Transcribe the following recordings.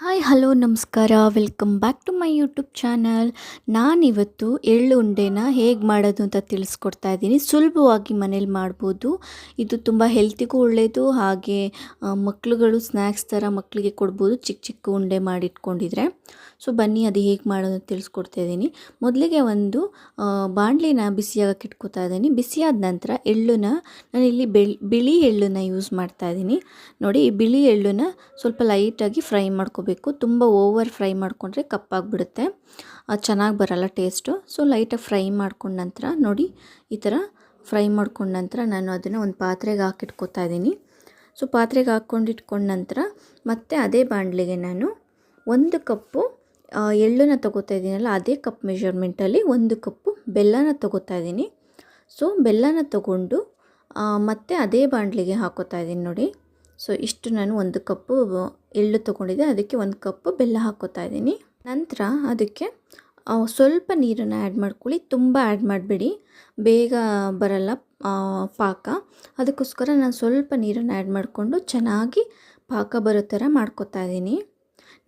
Hi hello ನಮಸ್ಕಾರ. Welcome back to my YouTube channel ನಾನಿವತ್ತು ಎಳ್ಳು ಉಂಡೆನ ಹೇಗೆ ಮಾಡೋದು ಅಂತ ತಿಳಿಸ್ಕೊಡ್ತಾ ಇದ್ದೀನಿ. ಸುಲಭವಾಗಿ ಮನೇಲಿ ಮಾಡ್ಬೋದು. ಇದು ತುಂಬ ಹೆಲ್ತಿಗೂ ಒಳ್ಳೆಯದು ಹಾಗೆ ಮಕ್ಕಳುಗಳು ಸ್ನ್ಯಾಕ್ಸ್ ಥರ ಮಕ್ಕಳಿಗೆ ಕೊಡ್ಬೋದು. ಚಿಕ್ಕ ಚಿಕ್ಕ ಉಂಡೆ ಮಾಡಿಟ್ಕೊಂಡಿದ್ರೆ. ಸೊ ಬನ್ನಿ, ಅದು ಹೇಗೆ ಮಾಡೋದು ತಿಳಿಸ್ಕೊಡ್ತಾ ಇದ್ದೀನಿ. ಮೊದಲಿಗೆ ಒಂದು ಬಾಣಲಿನ ಬಿಸಿಯಾಗಕ್ಕೆ ಇಟ್ಕೋತಾ ಇದ್ದೀನಿ. ಬಿಸಿಯಾದ ನಂತರ ಎಳ್ಳನ್ನ ನಾನಿಲ್ಲಿ ಬೆಳ್, ಬಿಳಿ ಎಳ್ಳನ್ನ ಯೂಸ್ ಮಾಡ್ತಾ ಇದ್ದೀನಿ. ನೋಡಿ ಈ ಬಿಳಿ ಎಳ್ಳನ್ನ ಸ್ವಲ್ಪ ಲೈಟಾಗಿ ಫ್ರೈ ಮಾಡ್ಕೋಬೇಕು. ತುಂಬ ಓವರ್ ಫ್ರೈ ಮಾಡಿಕೊಂಡ್ರೆ ಕಪ್ಪಾಗಿಬಿಡುತ್ತೆ. ಚೆನ್ನಾಗಿ ಬರಲ್ಲ ಟೇಸ್ಟು. ಸೊ, ಲೈಟಾಗಿ ಫ್ರೈ ಮಾಡ್ಕೊಂಡ ನಂತರ ನೋಡಿ, ಈ ಥರ ಫ್ರೈ ಮಾಡ್ಕೊಂಡ ನಂತರ ನಾನು ಅದನ್ನು ಒಂದು ಪಾತ್ರೆಗೆ ಹಾಕಿಟ್ಕೋತಾ ಇದ್ದೀನಿ. ಸೊ, ಪಾತ್ರೆಗೆ ಹಾಕ್ಕೊಂಡು ಇಟ್ಕೊಂಡ ನಂತರ ಮತ್ತೆ ಅದೇ ಬಾಣಲಿಗೆ ನಾನು ಒಂದು ಕಪ್ಪು ಎಳ್ಳನ್ನ ತಗೋತಾ ಇದ್ದೀನಲ್ಲ, ಅದೇ ಕಪ್ ಮೆಷರ್ಮೆಂಟಲ್ಲಿ ಒಂದು ಕಪ್ಪು ಬೆಲ್ಲನ ತಗೋತಾ ಇದ್ದೀನಿ. ಸೊ, ಬೆಲ್ಲನ ತಗೊಂಡು ಮತ್ತೆ ಅದೇ ಬಾಣಲಿಗೆ ಹಾಕೋತಾ ಇದ್ದೀನಿ ನೋಡಿ. ಸೊ ಇಷ್ಟು ನಾನು ಒಂದು ಕಪ್ಪು ಎಳ್ಳು ತೊಗೊಂಡಿದ್ದೆ. ಅದಕ್ಕೆ ಒಂದು ಕಪ್ಪು ಬೆಲ್ಲ ಹಾಕೋತಾ ಇದ್ದೀನಿ. ನಂತರ ಅದಕ್ಕೆ ಸ್ವಲ್ಪ ನೀರನ್ನು ಆ್ಯಡ್ ಮಾಡ್ಕೊಳ್ಳಿ. ತುಂಬ ಆ್ಯಡ್ ಮಾಡಬೇಡಿ. ಬೇಗ ಬರಲ್ಲ ಪಾಕ. ಅದಕ್ಕೋಸ್ಕರ ನಾನು ಸ್ವಲ್ಪ ನೀರನ್ನು ಆ್ಯಡ್ ಮಾಡಿಕೊಂಡು ಚೆನ್ನಾಗಿ ಪಾಕ ಬರೋ ಥರ ಮಾಡ್ಕೋತಾ ಇದ್ದೀನಿ.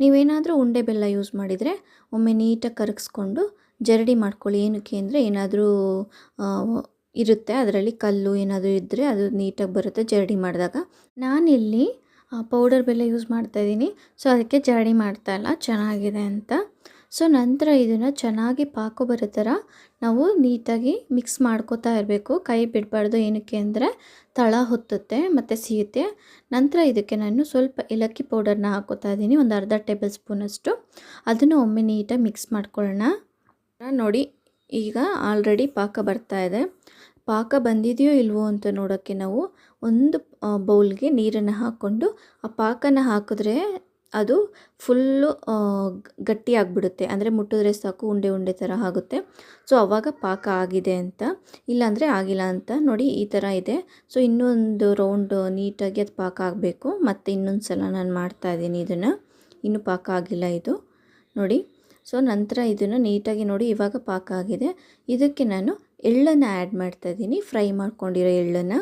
ನೀವೇನಾದರೂ ಉಂಡೆ ಬೆಲ್ಲ ಯೂಸ್ ಮಾಡಿದರೆ ಒಮ್ಮೆ ನೀಟಾಗಿ ಕರಗಿಸ್ಕೊಂಡು ಜರಡಿ ಮಾಡ್ಕೊಳ್ಳಿ. ಏನಕ್ಕೆ ಅಂದರೆ ಏನಾದರೂ ಇರುತ್ತೆ. ಅದರಲ್ಲಿ ಕಲ್ಲು ಏನಾದರೂ ಇದ್ದರೆ ಅದು ನೀಟಾಗಿ ಬರುತ್ತೆ. ಜರಡಿ ಮಾಡಿದಾಗ ನಾನಿಲ್ಲಿ ಪೌಡರ್ ಬೆಲ್ಲ ಯೂಸ್ ಮಾಡ್ತಾಯಿದ್ದೀನಿ ಸೊ, ಅದಕ್ಕೆ ಜರಡಿ ಮಾಡ್ತಾ ಇಲ್ಲ. ಚೆನ್ನಾಗಿದೆ ಅಂತ. ಸೊ, ನಂತರ ಇದನ್ನು ಚೆನ್ನಾಗಿ ಪಾಕ ಬರೋ ಥರ ನಾವು ನೀಟಾಗಿ ಮಿಕ್ಸ್ ಮಾಡ್ಕೋತಾ ಇರಬೇಕು. ಕೈ ಬಿಡಬಾರ್ದು ಏನಕ್ಕೆ ಅಂದರೆ ತಳ ಹೊತ್ತುತ್ತೆ ಮತ್ತು ಸಿಗುತ್ತೆ ನಂತರ ಇದಕ್ಕೆ ನಾನು ಸ್ವಲ್ಪ ಏಲಕ್ಕಿ ಪೌಡರ್ನ ಹಾಕೋತಾ ಇದ್ದೀನಿ. ಒಂದು ಅರ್ಧ ಟೇಬಲ್ ಸ್ಪೂನಷ್ಟು. ಅದನ್ನು ಒಮ್ಮೆ ನೀಟಾಗಿ ಮಿಕ್ಸ್ ಮಾಡ್ಕೊಳ್ಳೋಣ. ನೋಡಿ ಈಗ ಆಲ್ರೆಡಿ ಪಾಕ ಬರ್ತಾ ಇದೆ. ಪಾಕ ಬಂದಿದೆಯೋ ಇಲ್ವೋ ಅಂತ ನೋಡೋಕ್ಕೆ ನಾವು ಒಂದು ಬೌಲ್ಗೆ ನೀರನ್ನು ಹಾಕ್ಕೊಂಡು ಆ ಪಾಕನ ಹಾಕಿದ್ರೆ ಅದು ಫುಲ್ಲು ಗಟ್ಟಿ ಆಗಿಬಿಡುತ್ತೆ. ಅಂದರೆ ಮುಟ್ಟಿದ್ರೆ ಸಾಕು, ಉಂಡೆ ಉಂಡೆ ಥರ ಆಗುತ್ತೆ. ಸೊ, ಅವಾಗ ಪಾಕ ಆಗಿದೆ ಅಂತ, ಇಲ್ಲಾಂದರೆ ಆಗಿಲ್ಲ ಅಂತ ನೋಡಿ ಈ ಥರ ಇದೆ. ಸೊ, ಇನ್ನೊಂದು ರೌಂಡ್ ನೀಟಾಗಿ ಅದು ಪಾಕ ಆಗಬೇಕು. ಮತ್ತು ಇನ್ನೊಂದು ಸಲ ನಾನು ಮಾಡ್ತಾ ಇದ್ದೀನಿ ಇದನ್ನು. ಇನ್ನೂ ಪಾಕ ಆಗಿಲ್ಲ ಇದು. ನೋಡಿ. ಸೊ ನಂತರ ಇದನ್ನು ನೀಟಾಗಿ ನೋಡಿ ಇವಾಗ ಪಾಕ ಆಗಿದೆ. ಇದಕ್ಕೆ ನಾನು ಎಳ್ಳನ್ನು ಆ್ಯಡ್ ಮಾಡ್ತಾ ಇದ್ದೀನಿ. ಫ್ರೈ ಮಾಡ್ಕೊಂಡಿರೋ ಎಳ್ಳನ್ನು.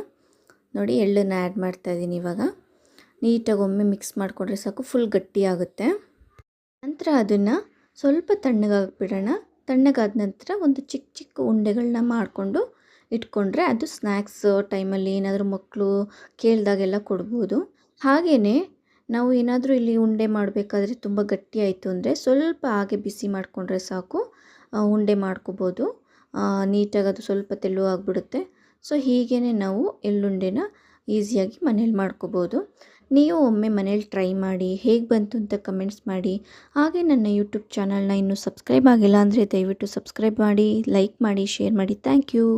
ನೋಡಿ ಎಳ್ಳನ್ನು ಆ್ಯಡ್ ಮಾಡ್ತಾ ಇದ್ದೀನಿ ಇವಾಗ. ನೀಟಾಗಿ ಒಮ್ಮೆ ಮಿಕ್ಸ್ ಮಾಡಿಕೊಂಡ್ರೆ ಸಾಕು ಫುಲ್ ಗಟ್ಟಿ ಆಗುತ್ತೆ. ನಂತರ ಅದನ್ನು ಸ್ವಲ್ಪ ತಣ್ಣಗಾಗ್ಬಿಡೋಣ. ತಣ್ಣಗಾದ ನಂತರ ಒಂದು ಚಿಕ್ಕ ಚಿಕ್ಕ ಉಂಡೆಗಳನ್ನ ಮಾಡಿಕೊಂಡು ಇಟ್ಕೊಂಡ್ರೆ ಅದು ಸ್ನ್ಯಾಕ್ಸ್ ಟೈಮಲ್ಲಿ ಏನಾದರೂ ಮಕ್ಕಳು ಕೇಳಿದಾಗೆಲ್ಲ ಕೊಡ್ಬೋದು. ಹಾಗೆಯೇ ನಾವು ಏನಾದರೂ ಇಲ್ಲಿ ಉಂಡೆ ಮಾಡಬೇಕಾದ್ರೆ ತುಂಬ ಗಟ್ಟಿ ಆಯಿತು ಅಂದರೆ ಸ್ವಲ್ಪ ಹಾಗೆ ಬಿಸಿ ಮಾಡಿಕೊಂಡ್ರೆ ಸಾಕು. ಉಂಡೆ ಮಾಡ್ಕೋಬೋದು. ನೀಟಾಗಿ ಅದು ಸ್ವಲ್ಪ ತೆಳು ಆಗಿಬಿಡುತ್ತೆ. ಸೊ ಹೀಗೇ ನಾವು ಎಳ್ಳುಂಡೆನ ಈಸಿಯಾಗಿ ಮನೇಲಿ ಮಾಡ್ಕೋಬೋದು. ನೀವು ಒಮ್ಮೆ ಮನೇಲಿ ಟ್ರೈ ಮಾಡಿ, ಹೇಗೆ ಬಂತು ಅಂತ ಕಮೆಂಟ್ಸ್ ಮಾಡಿ. ಹಾಗೆ ನನ್ನ ಯೂಟ್ಯೂಬ್ ಚಾನಲ್ನ ಇನ್ನೂ ಸಬ್ಸ್ಕ್ರೈಬ್ ಆಗಿಲ್ಲ ಅಂದರೆ ದಯವಿಟ್ಟು ಸಬ್ಸ್ಕ್ರೈಬ್ ಮಾಡಿ, ಲೈಕ್ ಮಾಡಿ, ಶೇರ್ ಮಾಡಿ. Thank you.